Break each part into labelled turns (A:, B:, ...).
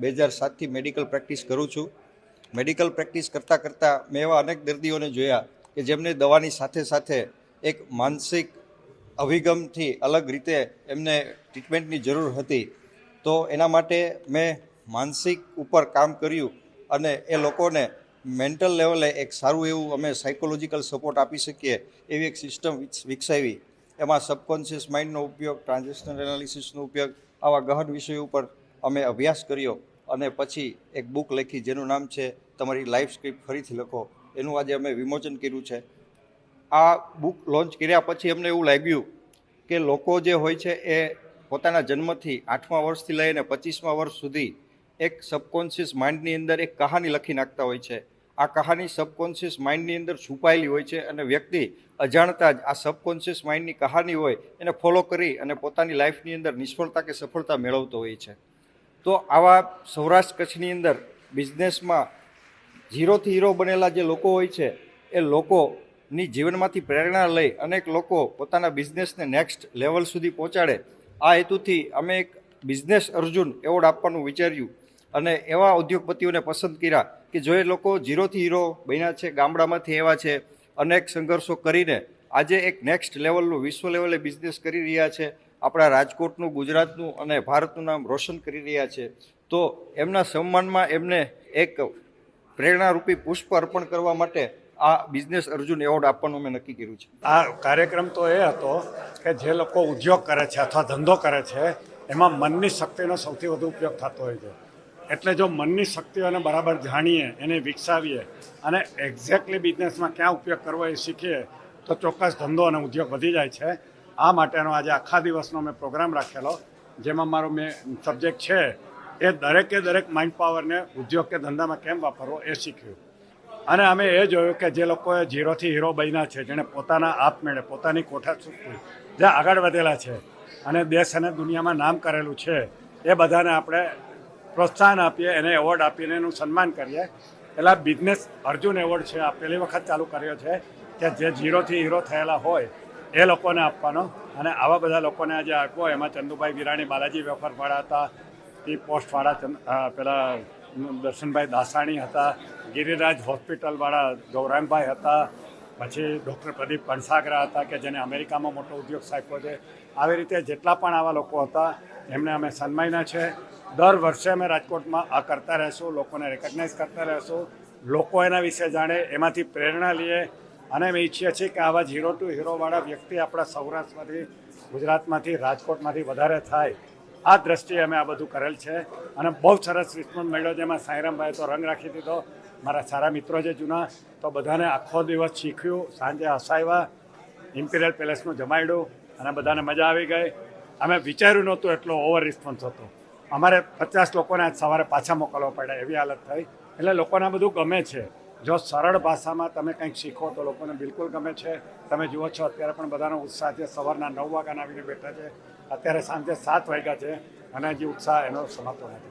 A: બે હજાર સાતથી મેડિકલ પ્રેક્ટિસ કરું છું. મેડિકલ પ્રેક્ટિસ કરતાં કરતાં મેં એવા અનેક દર્દીઓને જોયા કે જેમને દવાની સાથે સાથે એક માનસિક અભિગમથી અલગ રીતે એમને ટ્રીટમેન્ટની જરૂર હતી. તો એના માટે મેં માનસિક ઉપર કામ કર્યું અને એ લોકોને મેન્ટલ લેવલે એક સારું એવું અમે સાયકોલોજીકલ સપોર્ટ આપી શકીએ એવી એક સિસ્ટમ વિકસાવી. એમાં સબકોન્શિયસ માઇન્ડનો ઉપયોગ ટ્રાન્ઝેક્શનલ એનાલિસિસનો ઉપયોગ, આવા ગહન વિષયો ઉપર અમે અભ્યાસ કર્યો. અને પછી એક બુક લખી, જેનું નામ છે તમારી લાઈફ સ્ક્રિપ્ટ ફરીથી લખો. એનું આજે અમે વિમોચન કર્યું છે. આ બુક લોન્ચ કર્યા પછી અમને એવું લાગ્યું કે લોકો જે હોય છે એ પોતાના જન્મથી આઠમા વર્ષથી લઈને પચીસમા વર્ષ સુધી એક સબકોન્શિયસ માઇન્ડની અંદર એક કહાની લખી નાખતા હોય છે. આ કહાની સબકોન્શિયસ માઇન્ડની અંદર છુપાયેલી હોય છે અને વ્યક્તિ અજાણતા જ આ સબકોન્શિયસ માઇન્ડની કહાની હોય એને ફોલો કરી અને પોતાની લાઈફની અંદર નિષ્ફળતા કે સફળતા મેળવતો હોય છે. તો આવા સૌરાષ્ટ્ર કચ્છની અંદર બિઝનેસમાં ઝીરોથી હીરો બનેલા જે લોકો હોય છે, એ લોકોની જીવનમાંથી પ્રેરણા લઈ અનેક લોકો પોતાના બિઝનેસને નેક્સ્ટ લેવલ સુધી પહોંચાડે. આ હેતુથી અમે એક બિઝનેસ અર્જુન એવોર્ડ આપવાનું વિચાર્યું અને એવા ઉદ્યોગપતિઓને પસંદ કર્યા કે જો એ લોકો ઝીરોથી હીરો બન્યા છે, ગામડામાંથી એવા છે, અનેક સંઘર્ષો કરીને આજે એક નેક્સ્ટ લેવલનું વિશ્વ લેવલે બિઝનેસ કરી રહ્યા છે આપણા રાજકોટનું, ગુજરાતનું અને ભારતનું નામ રોશન કરી રહ્યા છે, તો એમના સન્માનમાં એમને એક પ્રેરણારૂપી પુષ્પ અર્પણ કરવા માટે આ બિઝનેસ અર્જુન એવોર્ડ આપવાનું મેં નક્કી કર્યું છે.
B: આ કાર્યક્રમ તો એ હતો કે જે લોકો ઉદ્યોગ કરે છે અથવા ધંધો કરે છે, એમાં મનની શક્તિનો સૌથી વધુ ઉપયોગ થતો હોય છે. એટલે જો મનની શક્તિઓને બરાબર જાણીએ, એને વિકસાવીએ અને એક્ઝેક્ટલી બિઝનેસમાં ક્યાં ઉપયોગ કરવો એ શીખીએ, તો ચોક્કસ ધંધો અને ઉદ્યોગ વધી જાય છે. આ માટેનો આજે આખા દિવસનો મેં પ્રોગ્રામ રાખેલો, જેમાં મારો મેં સબ્જેક્ટ છે, એ દરેકે દરેક માઇન્ડ પાવરને ઉદ્યોગ કે ધંધામાં કેમ વાપરવો એ શીખ્યું. અને અમે એ જોયું કે જે લોકોએ ઝીરોથી હીરો બન્યા છે, જેણે પોતાના આપમેળે, પોતાની કોઠા ચૂકવી જે આગળ વધેલા છે, અને દેશ અને દુનિયામાં નામ કરેલું છે, એ બધાને આપણે પ્રોત્સાહન આપીએ, એને એવોર્ડ આપીને એનું સન્માન કરીએ. એટલે બિઝનેસ અર્જુન એવોર્ડ છે, આ પહેલી વખત ચાલુ કર્યો છે, કે જે ઝીરોથી હીરો થયેલા હોય એ લોકોને આપવાનો. અને આવા બધા લોકોને આજે આપવો એમાં ચંદુભાઈ વિરાણી બાલાજી વેફરવાળા હતા. ટી પોસ્ટવાળા પેલા દર્શનભાઈ દાસાણી હતા. ગિરિરાજ હોસ્પિટલવાળા ગૌરાંગભાઈ હતા. પછી ડૉક્ટર પ્રદીપ પણસાગરા હતા કે જેને અમેરિકામાં મોટો ઉદ્યોગ સાંપ્યો છે. આવી રીતે જેટલા પણ આવા લોકો હતા, એમને અમે સન્માન્યા છે. દર વર્ષે અમે રાજકોટમાં આ કરતા રહેશું, લોકોને રેકગ્નાઇઝ કરતા રહેશું. લોકો એના વિશે જાણે, એમાંથી પ્રેરણા લઈએ અને અમે ઈચ્છીએ છીએ કે આવા ઝીરો ટુ હીરોવાળા વ્યક્તિ આપણા સૌરાષ્ટ્રમાંથી, ગુજરાતમાંથી, રાજકોટમાંથી વધારે થાય. આ દ્રષ્ટિએ અમે આ બધું કરેલ છે. અને બહુ સરસ રિસ્પોન્સ મળ્યો જેમાં સાંઈરામભાઈએ તો રંગ રાખી દીધો. મારા સારા મિત્રો છે જૂના. તો બધાને આખો દિવસ શીખ્યું. સાંજે હસાવ્યા. ઇમ્પિરિયલ પેલેસનું જમાડ્યું. અને બધાને મજા આવી ગઈ. અમે વિચાર્યું નહોતું એટલો ઓવર રિસ્પોન્સ હતો. અમારે પચાસ લોકોને આજ સવારે પાછા મોકલવા પડ્યા. એવી હાલત થઈ. એટલે લોકોને આ બધું ગમે છે. જો સરળ ભાષામાં તમે કંઈક શીખો તો લોકોને બિલકુલ ગમે છે. તમે જુઓ છો, અત્યારે પણ બધાનો ઉત્સાહ છે. સવારના નવ વાગ્યાના આવીને બેઠા છે. અત્યારે સાંજે સાત વાગ્યા છે અને હજી ઉત્સાહ એનો સમાતો નથી.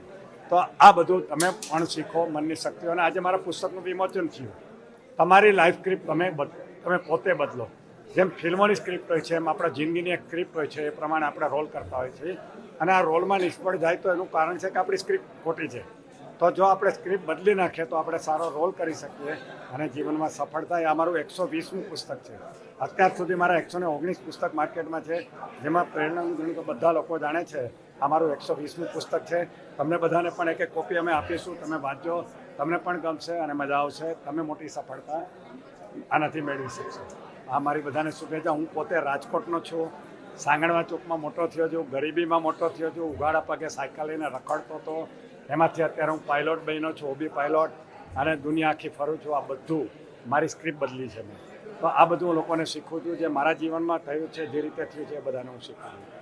B: તો આ બધું તમે પણ શીખો મનની શક્તિઓ. અને આજે મારા પુસ્તકનું વિમોચન થયું. તમારી લાઈફ સ્ક્રિપ્ટ તમે તમે પોતે બદલો. જેમ ફિલ્મોની સ્ક્રિપ્ટ હોય છે, એમ આપણા જિંદગીની એક સ્ક્રિપ્ટ હોય છે, એ પ્રમાણે આપણે રોલ કરતા હોય છે અને આ રોલમાં નિષ્ફળ જાય તો એનું કારણ છે કે આપણી સ્ક્રિપ્ટ ખોટી છે. તો જો આપણે સ્ક્રિપ્ટ બદલી નાખીએ તો આપણે સારો રોલ કરી શકીએ અને જીવનમાં સફળતા એ અમારું એકસો વીસમું પુસ્તક છે. અત્યાર સુધી મારા એકસો ને ઓગણીસ પુસ્તક માર્કેટમાં છે, જેમાં પ્રેરણાનું ગણું તો બધા લોકો જાણે છે આ મારું એકસો વીસમું પુસ્તક છે. તમને બધાને પણ એક એક કોપી અમે આપીશું, તમે વાંચજો, તમને પણ ગમશે અને મજા આવશે, તમે મોટી સફળતા આનાથી મેળવી શકશો. આ મારી બધાને શુભેચ્છા. હું પોતે રાજકોટનો છું, સાંગણવા ચોકમાં મોટો થયો છું, ગરીબીમાં મોટો થયો છું, ઉઘાડા પગે સાયકલ લઈને રખડતો હતો એમાંથી અત્યારે હું પાયલોટ બન્યો છું ઓબી પાયલોટ અને દુનિયા આખી ફરું છું. આ બધું મારી સ્ક્રિપ્ટ બદલી છે મેં. તો આ બધું લોકોને શીખવું છું, જે મારા જીવનમાં થયું છે, જે રીતે થયું છે, એ બધાને હું શીખવું છું.